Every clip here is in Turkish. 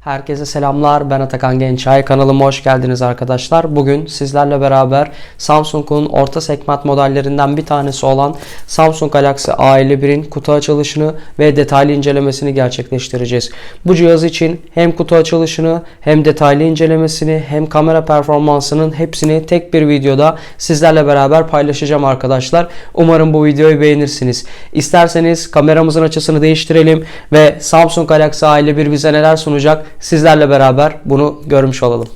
Herkese selamlar. Ben Atakan Gençay. Kanalıma hoş geldiniz arkadaşlar. Bugün sizlerle beraber Samsung'un orta segment modellerinden bir tanesi olan Samsung Galaxy A51'in kutu açılışını ve detaylı incelemesini gerçekleştireceğiz. Bu cihaz için hem kutu açılışını hem detaylı incelemesini hem kamera performansının hepsini tek bir videoda sizlerle beraber paylaşacağım arkadaşlar. Umarım bu videoyu beğenirsiniz. İsterseniz kameramızın açısını değiştirelim ve Samsung Galaxy A51 bize neler sunacak sizlerle beraber bunu görmüş olalım.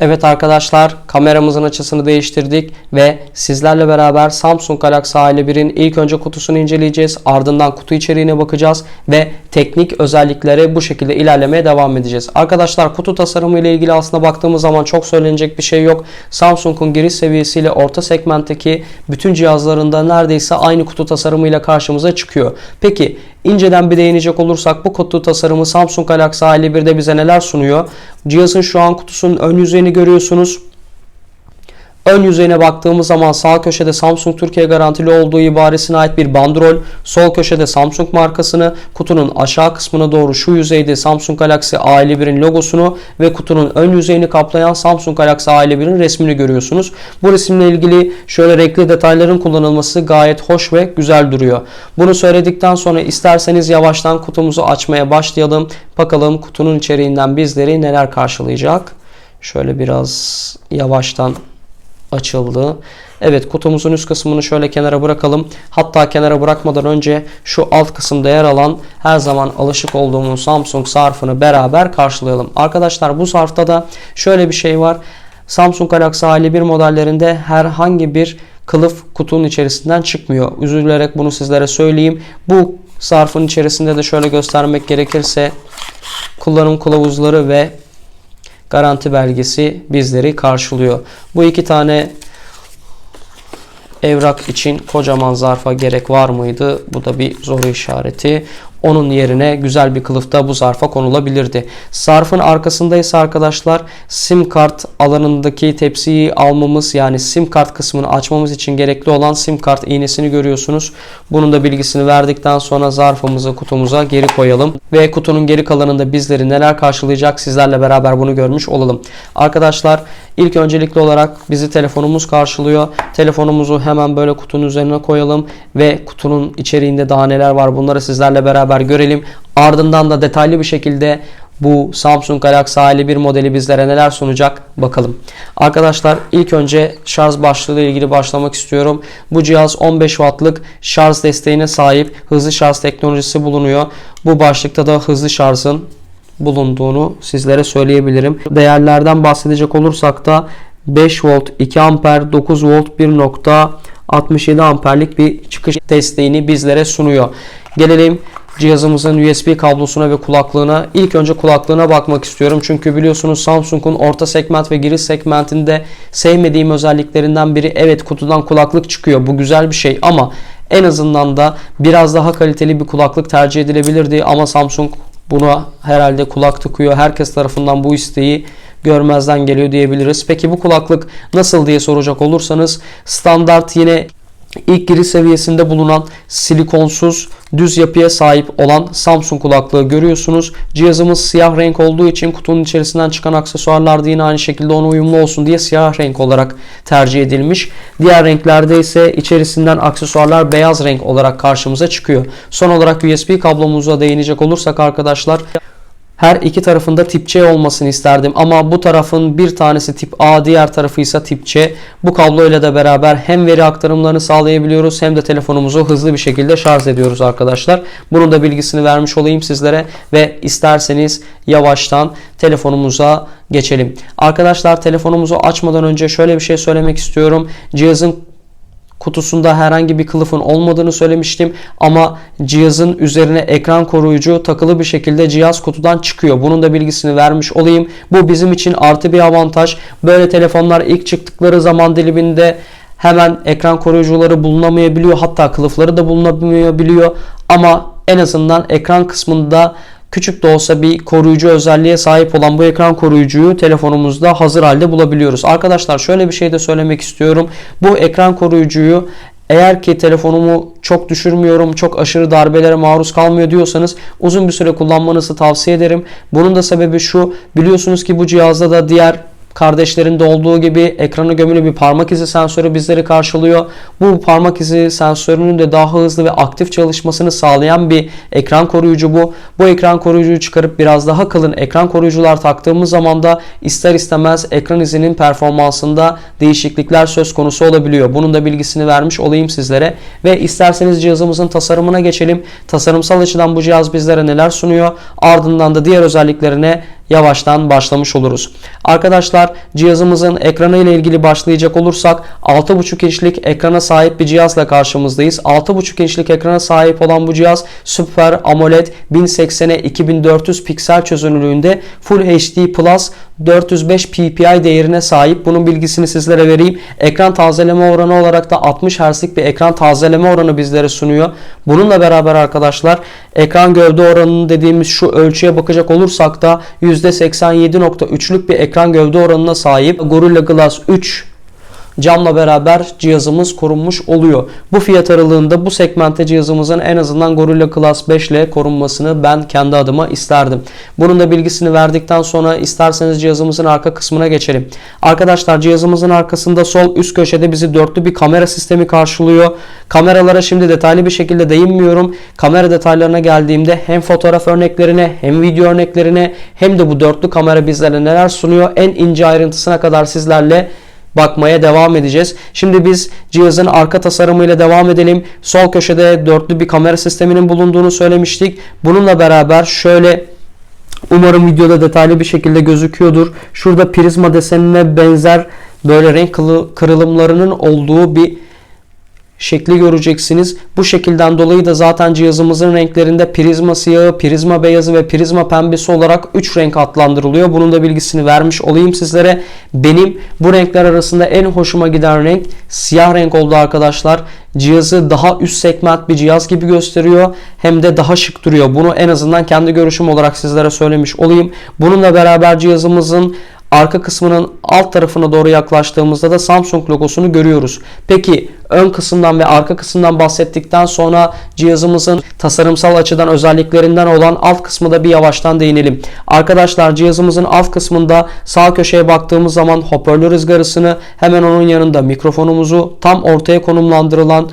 Evet arkadaşlar kameramızın açısını değiştirdik ve sizlerle beraber Samsung Galaxy A51'in ilk önce kutusunu inceleyeceğiz. Ardından kutu içeriğine bakacağız ve teknik özelliklere bu şekilde ilerlemeye devam edeceğiz. Arkadaşlar kutu tasarımı ile ilgili aslında baktığımız zaman çok söylenecek bir şey yok. Samsung'un giriş seviyesiyle orta segmentteki bütün cihazlarında neredeyse aynı kutu tasarımıyla karşımıza çıkıyor. Peki İnceden bir değinecek olursak bu kutu tasarımı Samsung Galaxy A51'de bize neler sunuyor? Cihazın şu an kutusunun ön yüzeyini görüyorsunuz. Ön yüzeyine baktığımız zaman sağ köşede Samsung Türkiye garantili olduğu ibaresine ait bir bandrol, sol köşede Samsung markasını, kutunun aşağı kısmına doğru şu yüzeyde Samsung Galaxy A51'in logosunu ve kutunun ön yüzeyini kaplayan Samsung Galaxy A51'in resmini görüyorsunuz. Bu resimle ilgili şöyle renkli detayların kullanılması gayet hoş ve güzel duruyor. Bunu söyledikten sonra isterseniz yavaştan kutumuzu açmaya başlayalım. Bakalım kutunun içeriğinden bizleri neler karşılayacak. Şöyle biraz yavaştan açıldı. Evet kutumuzun üst kısmını şöyle kenara bırakalım. Hatta kenara bırakmadan önce şu alt kısımda yer alan her zaman alışık olduğumuz Samsung zarfını beraber karşılayalım. Arkadaşlar bu zarfta da şöyle bir şey var. Samsung Galaxy A51 modellerinde herhangi bir kılıf kutunun içerisinden çıkmıyor. Üzülerek bunu sizlere söyleyeyim. Bu zarfın içerisinde de şöyle göstermek gerekirse kullanım kılavuzları ve garanti belgesi bizleri karşılıyor. Bu iki tane evrak için kocaman zarfa gerek var mıydı? Bu da bir soru işareti. Onun yerine güzel bir kılıfta bu zarfa konulabilirdi. Zarfın arkasında ise arkadaşlar sim kart alanındaki tepsiyi almamız yani sim kart kısmını açmamız için gerekli olan sim kart iğnesini görüyorsunuz. Bunun da bilgisini verdikten sonra zarfımızı kutumuza geri koyalım. Ve kutunun geri kalanında bizleri neler karşılayacak sizlerle beraber bunu görmüş olalım. Arkadaşlar ilk öncelikli olarak bizi telefonumuz karşılıyor. Telefonumuzu hemen böyle kutunun üzerine koyalım ve kutunun içeriğinde daha neler var bunları sizlerle beraber görelim. Ardından da detaylı bir şekilde bu Samsung Galaxy A51 modeli bizlere neler sunacak bakalım. Arkadaşlar ilk önce şarj başlığı ile ilgili başlamak istiyorum. Bu cihaz 15 wattlık şarj desteğine sahip hızlı şarj teknolojisi bulunuyor. Bu başlıkta da hızlı şarjın bulunduğunu sizlere söyleyebilirim. Değerlerden bahsedecek olursak da 5 volt, 2 amper, 9 volt, 1.67 amperlik bir çıkış desteğini bizlere sunuyor. Gelelim cihazımızın USB kablosuna ve kulaklığına. İlk önce kulaklığına bakmak istiyorum. Çünkü biliyorsunuz Samsung'un orta segment ve giriş segmentinde sevmediğim özelliklerinden biri evet kutudan kulaklık çıkıyor. Bu güzel bir şey ama en azından da biraz daha kaliteli bir kulaklık tercih edilebilirdi ama Samsung buna herhalde kulak tıkıyor. Herkes tarafından bu isteği görmezden geliyor diyebiliriz. Peki bu kulaklık nasıl diye soracak olursanız standart yine ilk giriş seviyesinde bulunan silikonsuz düz yapıya sahip olan Samsung kulaklığı görüyorsunuz. Cihazımız siyah renk olduğu için kutunun içerisinden çıkan aksesuarlar da yine aynı şekilde ona uyumlu olsun diye siyah renk olarak tercih edilmiş. Diğer renklerde ise içerisinden aksesuarlar beyaz renk olarak karşımıza çıkıyor. Son olarak USB kablomuza değinecek olursak arkadaşlar her iki tarafında tip C olmasını isterdim ama bu tarafın bir tanesi tip A diğer tarafı ise tip C. Bu kabloyla da beraber hem veri aktarımlarını sağlayabiliyoruz hem de telefonumuzu hızlı bir şekilde şarj ediyoruz arkadaşlar. Bunun da bilgisini vermiş olayım sizlere ve isterseniz yavaştan telefonumuza geçelim. Arkadaşlar telefonumuzu açmadan önce şöyle bir şey söylemek istiyorum. Cihazın kutusunda herhangi bir kılıfın olmadığını söylemiştim ama cihazın üzerine ekran koruyucu takılı bir şekilde cihaz kutudan çıkıyor. Bunun da bilgisini vermiş olayım. Bu bizim için artı bir avantaj. Böyle telefonlar ilk çıktıkları zaman diliminde hemen ekran koruyucuları bulunamayabiliyor. Hatta kılıfları da bulunamayabiliyor. Ama en azından ekran kısmında küçük de olsa bir koruyucu özelliğe sahip olan bu ekran koruyucuyu telefonumuzda hazır halde bulabiliyoruz. Arkadaşlar şöyle bir şey de söylemek istiyorum. Bu ekran koruyucuyu Eğer ki telefonumu çok düşürmüyorum, çok aşırı darbelere maruz kalmıyor diyorsanız uzun bir süre kullanmanızı tavsiye ederim. Bunun da sebebi şu. Biliyorsunuz ki bu cihazda da diğer kardeşlerinde olduğu gibi ekrana gömülü bir parmak izi sensörü bizleri karşılıyor. Bu parmak izi sensörünün de daha hızlı ve aktif çalışmasını sağlayan bir ekran koruyucu bu. Bu ekran koruyucuyu çıkarıp biraz daha kalın ekran koruyucular taktığımız zaman da ister istemez ekran izinin performansında değişiklikler söz konusu olabiliyor. Bunun da bilgisini vermiş olayım sizlere. Ve isterseniz cihazımızın tasarımına geçelim. Tasarımsal açıdan bu cihaz bizlere neler sunuyor? Ardından da diğer özelliklerine yavaştan başlamış oluruz. Arkadaşlar cihazımızın ekranı ile ilgili başlayacak olursak 6.5 inçlik ekrana sahip bir cihazla karşımızdayız. 6.5 inçlik ekrana sahip olan bu cihaz Super AMOLED 1080'e 2400 piksel çözünürlüğünde Full HD Plus 405 ppi değerine sahip. Bunun bilgisini sizlere vereyim. Ekran tazeleme oranı olarak da 60 Hz'lik bir ekran tazeleme oranı bizlere sunuyor. Bununla beraber arkadaşlar ekran gövde oranını dediğimiz şu ölçüye bakacak olursak da %87.3'lük bir ekran gövde oranına sahip. Gorilla Glass 3 camla beraber cihazımız korunmuş oluyor. Bu fiyat aralığında bu segmentte cihazımızın en azından Gorilla Glass 5 ile korunmasını ben kendi adıma isterdim. Bunun da bilgisini verdikten sonra isterseniz cihazımızın arka kısmına geçelim. Arkadaşlar cihazımızın arkasında sol üst köşede bizi dörtlü bir kamera sistemi karşılıyor. Kameralara şimdi detaylı bir şekilde değinmiyorum. Kamera detaylarına geldiğimde hem fotoğraf örneklerine hem video örneklerine hem de bu dörtlü kamera bizlere neler sunuyor en ince ayrıntısına kadar sizlerle bakmaya devam edeceğiz. Şimdi biz cihazın arka tasarımıyla devam edelim. Sol köşede dörtlü bir kamera sisteminin bulunduğunu söylemiştik. Bununla beraber şöyle umarım videoda detaylı bir şekilde gözüküyordur. Şurada prizma desenine benzer böyle renk kırılımlarının olduğu bir şekli göreceksiniz. Bu şekilden dolayı da zaten cihazımızın renklerinde prizma siyahı, prizma beyazı ve prizma pembesi olarak 3 renk adlandırılıyor. Bunun da bilgisini vermiş olayım sizlere. Benim bu renkler arasında en hoşuma giden renk siyah renk oldu arkadaşlar. Cihazı daha üst segment bir cihaz gibi gösteriyor. Hem de daha şık duruyor. Bunu en azından kendi görüşüm olarak sizlere söylemiş olayım. Bununla beraber cihazımızın Arka kısmının alt tarafına doğru yaklaştığımızda da Samsung logosunu görüyoruz. Peki ön kısımdan ve arka kısımdan bahsettikten sonra cihazımızın tasarımsal açıdan özelliklerinden olan alt kısmı da bir yavaştan değinelim. Arkadaşlar cihazımızın alt kısmında sağ köşeye baktığımız zaman hoparlör ızgarasını hemen onun yanında mikrofonumuzu tam ortaya konumlandırılan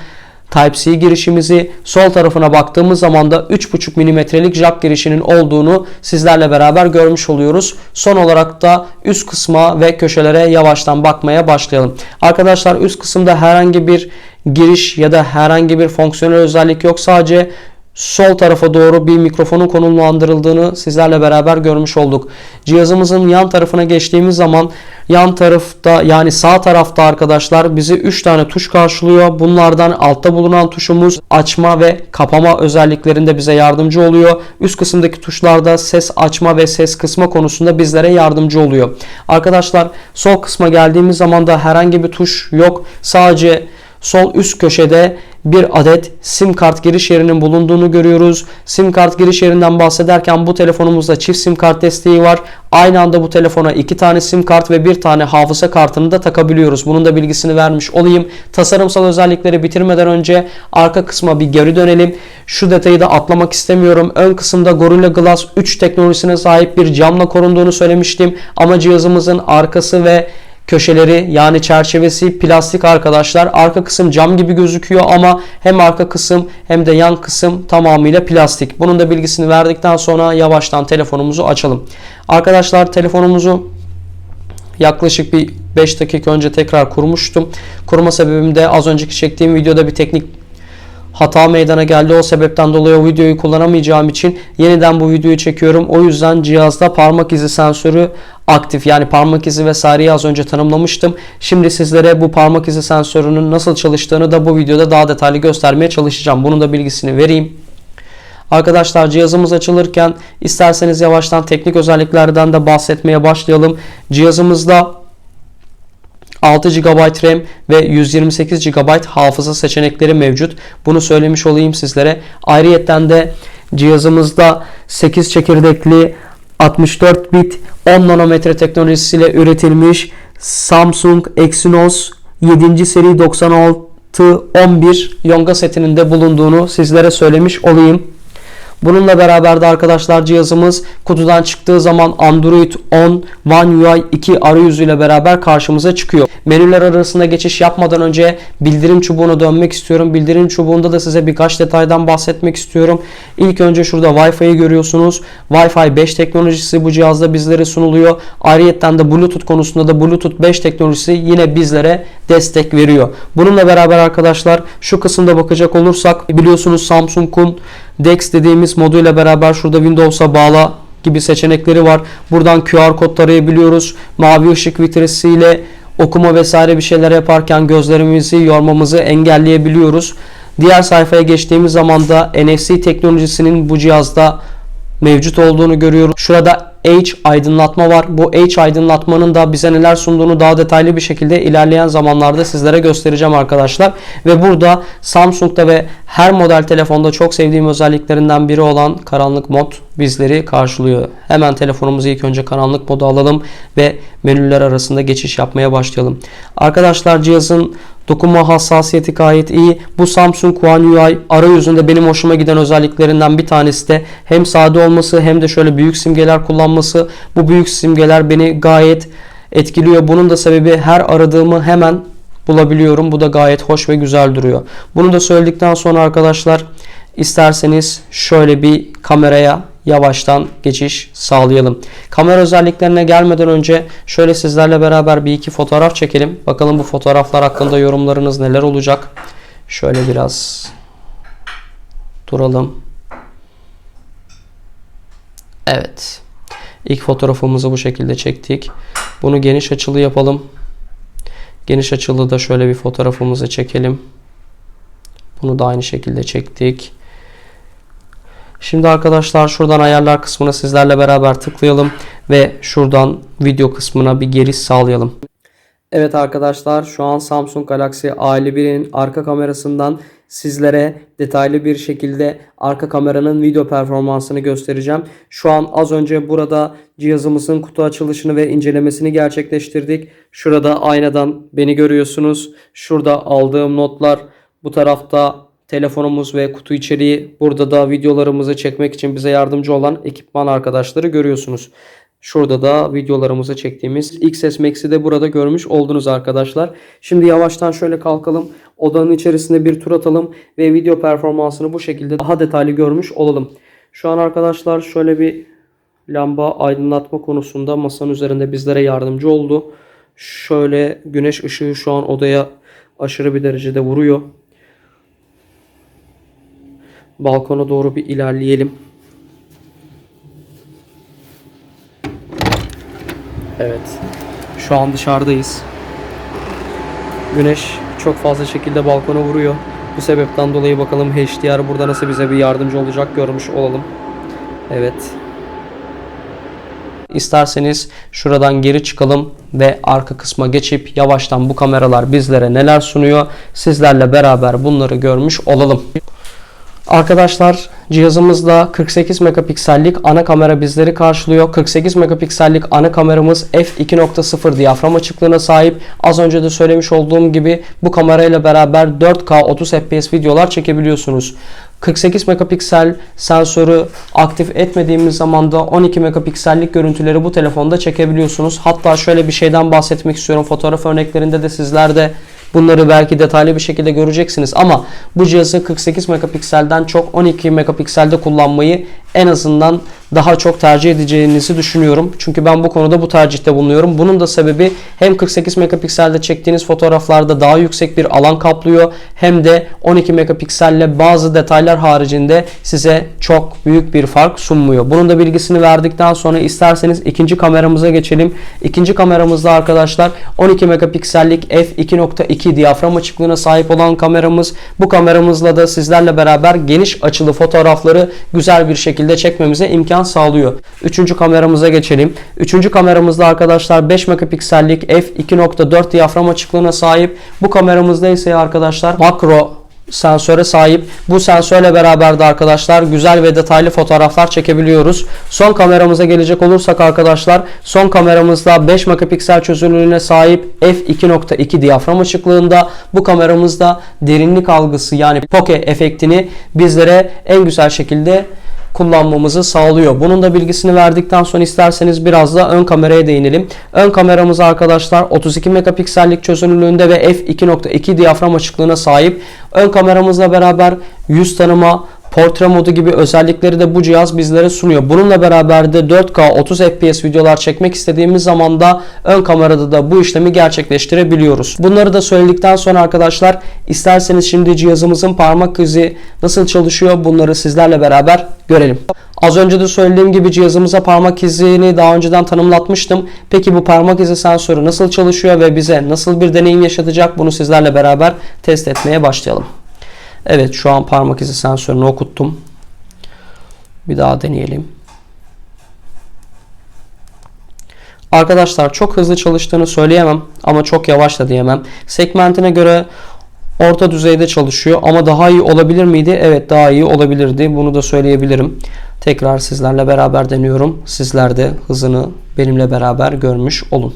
Type-C girişimizi sol tarafına baktığımız zaman da 3.5 mm'lik jack girişinin olduğunu sizlerle beraber görmüş oluyoruz. Son olarak da üst kısma ve köşelere yavaştan bakmaya başlayalım. Arkadaşlar üst kısımda herhangi bir giriş ya da herhangi bir fonksiyonel özellik yok. Sadece sol tarafa doğru bir mikrofonun konumlandırıldığını sizlerle beraber görmüş olduk. Cihazımızın yan tarafına geçtiğimiz zaman yan tarafta yani sağ tarafta arkadaşlar bizi 3 tane tuş karşılıyor. Bunlardan altta bulunan tuşumuz açma ve kapama özelliklerinde bize yardımcı oluyor. Üst kısımdaki tuşlarda ses açma ve ses kısma konusunda bizlere yardımcı oluyor. Arkadaşlar sol kısma geldiğimiz zaman da herhangi bir tuş yok. Sadece sol üst köşede bir adet sim kart giriş yerinin bulunduğunu görüyoruz. Sim kart giriş yerinden bahsederken bu telefonumuzda çift sim kart desteği var. Aynı anda bu telefona iki tane sim kart ve bir tane hafıza kartını da takabiliyoruz. Bunun da bilgisini vermiş olayım. Tasarımsal özellikleri bitirmeden önce arka kısma bir geri dönelim. Şu detayı da atlamak istemiyorum. Ön kısımda Gorilla Glass 3 teknolojisine sahip bir camla korunduğunu söylemiştim. Ama cihazımızın arkası ve köşeleri yani çerçevesi plastik arkadaşlar. Arka kısım cam gibi gözüküyor ama hem arka kısım hem de yan kısım tamamıyla plastik. Bunun da bilgisini verdikten sonra yavaştan telefonumuzu açalım. Arkadaşlar telefonumuzu yaklaşık bir 5 dakika önce tekrar kurmuştum. Kurma sebebim de az önceki çektiğim videoda bir teknik hata meydana geldi. O sebepten dolayı o videoyu kullanamayacağım için yeniden bu videoyu çekiyorum. O yüzden cihazda parmak izi sensörü aktif yani parmak izi vesaireyi az önce tanımlamıştım. Şimdi sizlere bu parmak izi sensörünün nasıl çalıştığını da bu videoda daha detaylı göstermeye çalışacağım. Bunun da bilgisini vereyim. Arkadaşlar cihazımız açılırken isterseniz yavaştan teknik özelliklerden de bahsetmeye başlayalım. Cihazımızda 6 GB RAM ve 128 GB hafıza seçenekleri mevcut. Bunu söylemiş olayım sizlere. Ayrıyetten de cihazımızda 8 çekirdekli 64 bit 10 nanometre teknolojisiyle üretilmiş Samsung Exynos 7. seri 96 T11 Yonga setinin de bulunduğunu sizlere söylemiş olayım. Bununla beraber de arkadaşlar cihazımız kutudan çıktığı zaman Android 10 One UI 2 arayüzüyle beraber karşımıza çıkıyor. Menüler arasında geçiş yapmadan önce bildirim çubuğuna dönmek istiyorum. Bildirim çubuğunda da size birkaç detaydan bahsetmek istiyorum. İlk önce şurada Wi-Fi'yi görüyorsunuz. Wi-Fi 5 teknolojisi bu cihazda bizlere sunuluyor. Ayrıyeten de Bluetooth konusunda da Bluetooth 5 teknolojisi yine bizlere destek veriyor. Bununla beraber arkadaşlar şu kısımda bakacak olursak biliyorsunuz Samsung'un DeX dediğimiz moduyla beraber şurada Windows'a bağla gibi seçenekleri var. Buradan QR kod tarayabiliyoruz. Mavi ışık vitresiyle okuma vesaire bir şeyler yaparken gözlerimizi yormamızı engelleyebiliyoruz. Diğer sayfaya geçtiğimiz zaman da NFC teknolojisinin bu cihazda mevcut olduğunu görüyoruz. Şurada H aydınlatma var. Bu H aydınlatmanın da bize neler sunduğunu daha detaylı bir şekilde ilerleyen zamanlarda sizlere göstereceğim arkadaşlar. Ve burada Samsung'da ve her model telefonda çok sevdiğim özelliklerinden biri olan karanlık mod bizleri karşılıyor. Hemen telefonumuzu ilk önce karanlık moda alalım ve menüler arasında geçiş yapmaya başlayalım. Arkadaşlar cihazın Dokunma hassasiyeti gayet iyi. Bu Samsung One UI arayüzünde benim hoşuma giden özelliklerinden bir tanesi de hem sade olması hem de şöyle büyük simgeler kullanması. Bu büyük simgeler beni gayet etkiliyor. Bunun da sebebi her aradığımı hemen bulabiliyorum. Bu da gayet hoş ve güzel duruyor. Bunu da söyledikten sonra arkadaşlar isterseniz şöyle bir kameraya yavaştan geçiş sağlayalım. Kamera özelliklerine gelmeden önce şöyle sizlerle beraber bir iki fotoğraf çekelim. Bakalım bu fotoğraflar hakkında yorumlarınız neler olacak. Şöyle biraz duralım. Evet. İlk fotoğrafımızı bu şekilde çektik. Bunu geniş açılı yapalım. Geniş açılı da şöyle bir fotoğrafımızı çekelim. Bunu da aynı şekilde çektik. Şimdi arkadaşlar şuradan ayarlar kısmına sizlerle beraber tıklayalım ve şuradan video kısmına bir giriş sağlayalım. Evet arkadaşlar şu an Samsung Galaxy A51'in arka kamerasından sizlere detaylı bir şekilde arka kameranın video performansını göstereceğim. Şu an az önce burada cihazımızın kutu açılışını ve incelemesini gerçekleştirdik. Şurada aynadan beni görüyorsunuz. Şurada aldığım notlar bu tarafta telefonumuz ve kutu içeriği burada da videolarımızı çekmek için bize yardımcı olan ekipman arkadaşları görüyorsunuz. Şurada da videolarımızı çektiğimiz XS Max'i de burada görmüş oldunuz arkadaşlar. Şimdi yavaştan şöyle kalkalım. Odanın içerisinde bir tur atalım ve video performansını bu şekilde daha detaylı görmüş olalım. Şu an arkadaşlar şöyle bir lamba aydınlatma konusunda masanın üzerinde bizlere yardımcı oldu. Şöyle güneş ışığı şu an odaya aşırı bir derecede vuruyor. Balkona doğru bir ilerleyelim. Evet. Şu an dışarıdayız. Güneş çok fazla şekilde balkona vuruyor. Bu sebepten dolayı bakalım HDR burada nasıl bize bir yardımcı olacak görmüş olalım. Evet. İsterseniz şuradan geri çıkalım ve arka kısma geçip yavaştan bu kameralar bizlere neler sunuyor sizlerle beraber bunları görmüş olalım. Arkadaşlar cihazımızda 48 megapiksellik ana kamera bizleri karşılıyor. 48 megapiksellik ana kameramız f2.0 diyafram açıklığına sahip. Az önce de söylemiş olduğum gibi bu kamerayla beraber 4K 30 fps videolar çekebiliyorsunuz. 48 megapiksel sensörü aktif etmediğimiz zaman da 12 megapiksellik görüntüleri bu telefonda çekebiliyorsunuz. Hatta şöyle bir şeyden bahsetmek istiyorum. Fotoğraf örneklerinde de sizler de Bunları belki detaylı bir şekilde göreceksiniz ama bu cihazı 48 megapikselden çok 12 megapikselde kullanmayı en azından daha çok tercih edeceğinizi düşünüyorum. Çünkü ben bu konuda bu tercihte bulunuyorum. Bunun da sebebi hem 48 megapikselde çektiğiniz fotoğraflarda daha yüksek bir alan kaplıyor hem de 12 megapikselle bazı detaylar haricinde size çok büyük bir fark sunmuyor. Bunun da bilgisini verdikten sonra isterseniz ikinci kameramıza geçelim. İkinci kameramızda arkadaşlar 12 megapiksellik f2.2 diyafram açıklığına sahip olan kameramız. Bu kameramızla da sizlerle beraber geniş açılı fotoğrafları güzel bir şekilde çekmemize imkan sağlıyor. Üçüncü kameramıza geçelim. Üçüncü kameramızda arkadaşlar 5 megapiksellik f2.4 diyafram açıklığına sahip. Bu kameramızda ise arkadaşlar makro sensöre sahip. Bu sensörle beraber de arkadaşlar güzel ve detaylı fotoğraflar çekebiliyoruz. Son kameramıza gelecek olursak arkadaşlar son kameramızda 5 megapiksel çözünürlüğüne sahip f2.2 diyafram açıklığında. Bu kameramızda derinlik algısı yani poke efektini bizlere en güzel şekilde kullanmamızı sağlıyor. Bunun da bilgisini verdikten sonra isterseniz biraz da ön kameraya değinelim. Ön kameramız arkadaşlar 32 megapiksellik çözünürlüğünde ve f2.2 diyafram açıklığına sahip. Ön kameramızla beraber yüz tanıma, portre modu gibi özellikleri de bu cihaz bizlere sunuyor. Bununla beraber de 4K 30 FPS videolar çekmek istediğimiz zaman da ön kamerada da bu işlemi gerçekleştirebiliyoruz. Bunları da söyledikten sonra arkadaşlar isterseniz şimdi cihazımızın parmak izi nasıl çalışıyor bunları sizlerle beraber görelim. Az önce de söylediğim gibi cihazımıza parmak izini daha önceden tanımlatmıştım. Peki bu parmak izi sensörü nasıl çalışıyor ve bize nasıl bir deneyim yaşatacak bunu sizlerle beraber test etmeye başlayalım. Evet şu an parmak izi sensörünü okuttum. Bir daha deneyelim. Arkadaşlar çok hızlı çalıştığını söyleyemem ama çok yavaş da diyemem. Segmentine göre orta düzeyde çalışıyor ama daha iyi olabilir miydi? Evet daha iyi olabilirdi. Bunu da söyleyebilirim. Tekrar sizlerle beraber deniyorum. Sizler de hızını benimle beraber görmüş olun.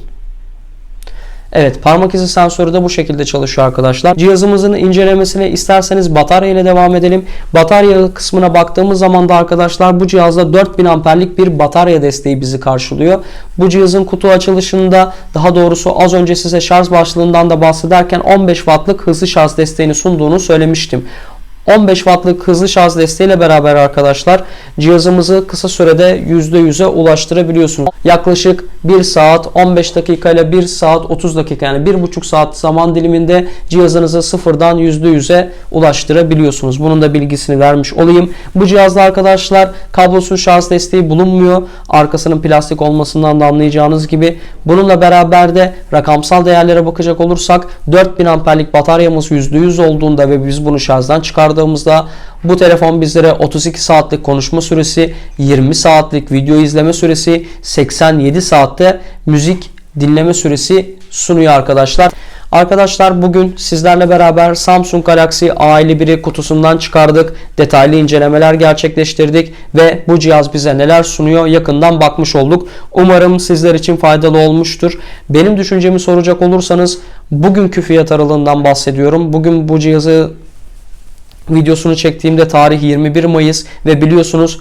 Evet parmak izi sensörü de bu şekilde çalışıyor arkadaşlar. Cihazımızın incelemesine isterseniz batarya ile devam edelim. Batarya kısmına baktığımız zaman da arkadaşlar bu cihazda 4000 amperlik bir batarya desteği bizi karşılıyor. Bu cihazın kutu açılışında daha doğrusu az önce size şarj başlığından da bahsederken 15 wattlık hızlı şarj desteğini sunduğunu söylemiştim. 15 wattlık hızlı şarj desteğiyle beraber arkadaşlar cihazımızı kısa sürede %100'e ulaştırabiliyorsunuz. Yaklaşık 1 saat 15 dakika ile 1 saat 30 dakika yani 1,5 saat zaman diliminde cihazınızı sıfırdan %100'e ulaştırabiliyorsunuz. Bunun da bilgisini vermiş olayım. Bu cihazda arkadaşlar kablosuz şarj desteği bulunmuyor. Arkasının plastik olmasından da anlayacağınız gibi. Bununla beraber de rakamsal değerlere bakacak olursak 4000 amperlik bataryamız %100 olduğunda ve biz bunu şarjdan çıkardığımızda bu telefon bizlere 32 saatlik konuşma süresi, 20 saatlik video izleme süresi, 87 saatte müzik dinleme süresi sunuyor arkadaşlar. Arkadaşlar bugün sizlerle beraber Samsung Galaxy A51'i kutusundan çıkardık. Detaylı incelemeler gerçekleştirdik ve bu cihaz bize neler sunuyor yakından bakmış olduk. Umarım sizler için faydalı olmuştur. Benim düşüncemi soracak olursanız bugünkü fiyat aralığından bahsediyorum. Bugün bu cihazı videosunu çektiğimde tarih 21 Mayıs ve biliyorsunuz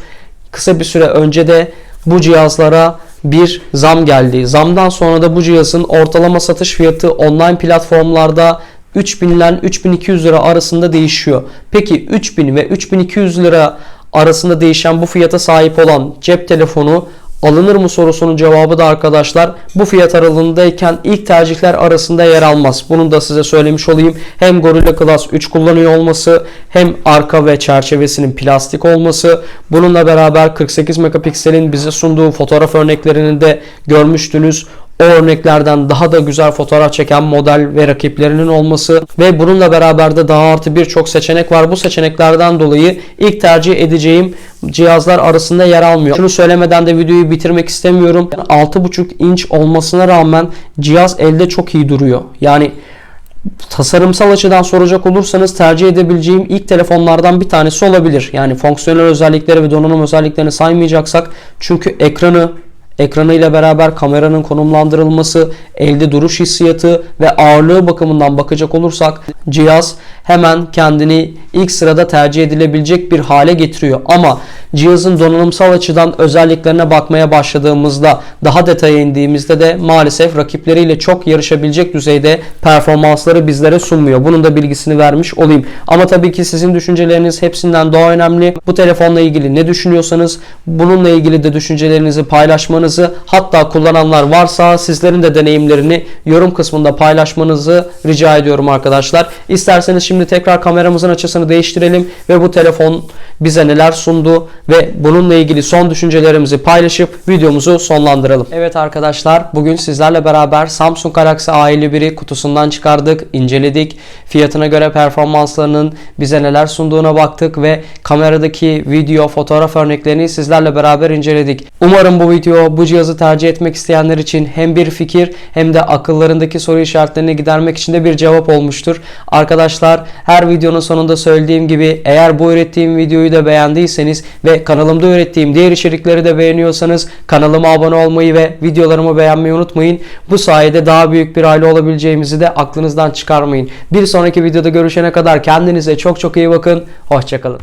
kısa bir süre önce de bu cihazlara bir zam geldi. Zamdan sonra da bu cihazın ortalama satış fiyatı online platformlarda 3000 ile 3200 lira arasında değişiyor. Peki 3000 ve 3200 lira arasında değişen bu fiyata sahip olan cep telefonu alınır mı sorusunun cevabı da arkadaşlar bu fiyat aralığındayken ilk tercihler arasında yer almaz. Bunu da size söylemiş olayım. Hem Gorilla Glass 3 kullanıyor olması hem arka ve çerçevesinin plastik olması bununla beraber 48 megapikselin bize sunduğu fotoğraf örneklerini de görmüştünüz o örneklerden daha da güzel fotoğraf çeken model ve rakiplerinin olması ve bununla beraber de daha artı birçok seçenek var. Bu seçeneklerden dolayı ilk tercih edeceğim cihazlar arasında yer almıyor. Şunu söylemeden de videoyu bitirmek istemiyorum. 6.5 inç olmasına rağmen cihaz elde çok iyi duruyor. Yani tasarımsal açıdan soracak olursanız tercih edebileceğim ilk telefonlardan bir tanesi olabilir. Yani fonksiyonel özellikleri ve donanım özelliklerini saymayacaksak çünkü ekranı Ekranı ile beraber kameranın konumlandırılması, elde duruş hissiyatı ve ağırlığı bakımından bakacak olursak cihaz hemen kendini ilk sırada tercih edilebilecek bir hale getiriyor. Ama cihazın donanımsal açıdan özelliklerine bakmaya başladığımızda daha detaya indiğimizde de maalesef rakipleriyle çok yarışabilecek düzeyde performansları bizlere sunmuyor. Bunun da bilgisini vermiş olayım. Ama tabii ki sizin düşünceleriniz hepsinden daha önemli. Bu telefonla ilgili ne düşünüyorsanız bununla ilgili de düşüncelerinizi paylaşmanız paylaşmanızı hatta kullananlar varsa sizlerin de deneyimlerini yorum kısmında paylaşmanızı rica ediyorum arkadaşlar. İsterseniz şimdi tekrar kameramızın açısını değiştirelim ve bu telefon bize neler sundu ve bununla ilgili son düşüncelerimizi paylaşıp videomuzu sonlandıralım. Evet arkadaşlar bugün sizlerle beraber Samsung Galaxy A51'i kutusundan çıkardık, inceledik. Fiyatına göre performanslarının bize neler sunduğuna baktık ve kameradaki video, fotoğraf örneklerini sizlerle beraber inceledik. Umarım bu video bu cihazı tercih etmek isteyenler için hem bir fikir hem de akıllarındaki soru işaretlerini gidermek için de bir cevap olmuştur. Arkadaşlar her videonun sonunda söylediğim gibi eğer bu ürettiğim videoyu da beğendiyseniz ve kanalımda ürettiğim diğer içerikleri de beğeniyorsanız kanalıma abone olmayı ve videolarımı beğenmeyi unutmayın. Bu sayede daha büyük bir aile olabileceğimizi de aklınızdan çıkarmayın. Bir sonraki videoda görüşene kadar kendinize çok çok iyi bakın. Hoşçakalın.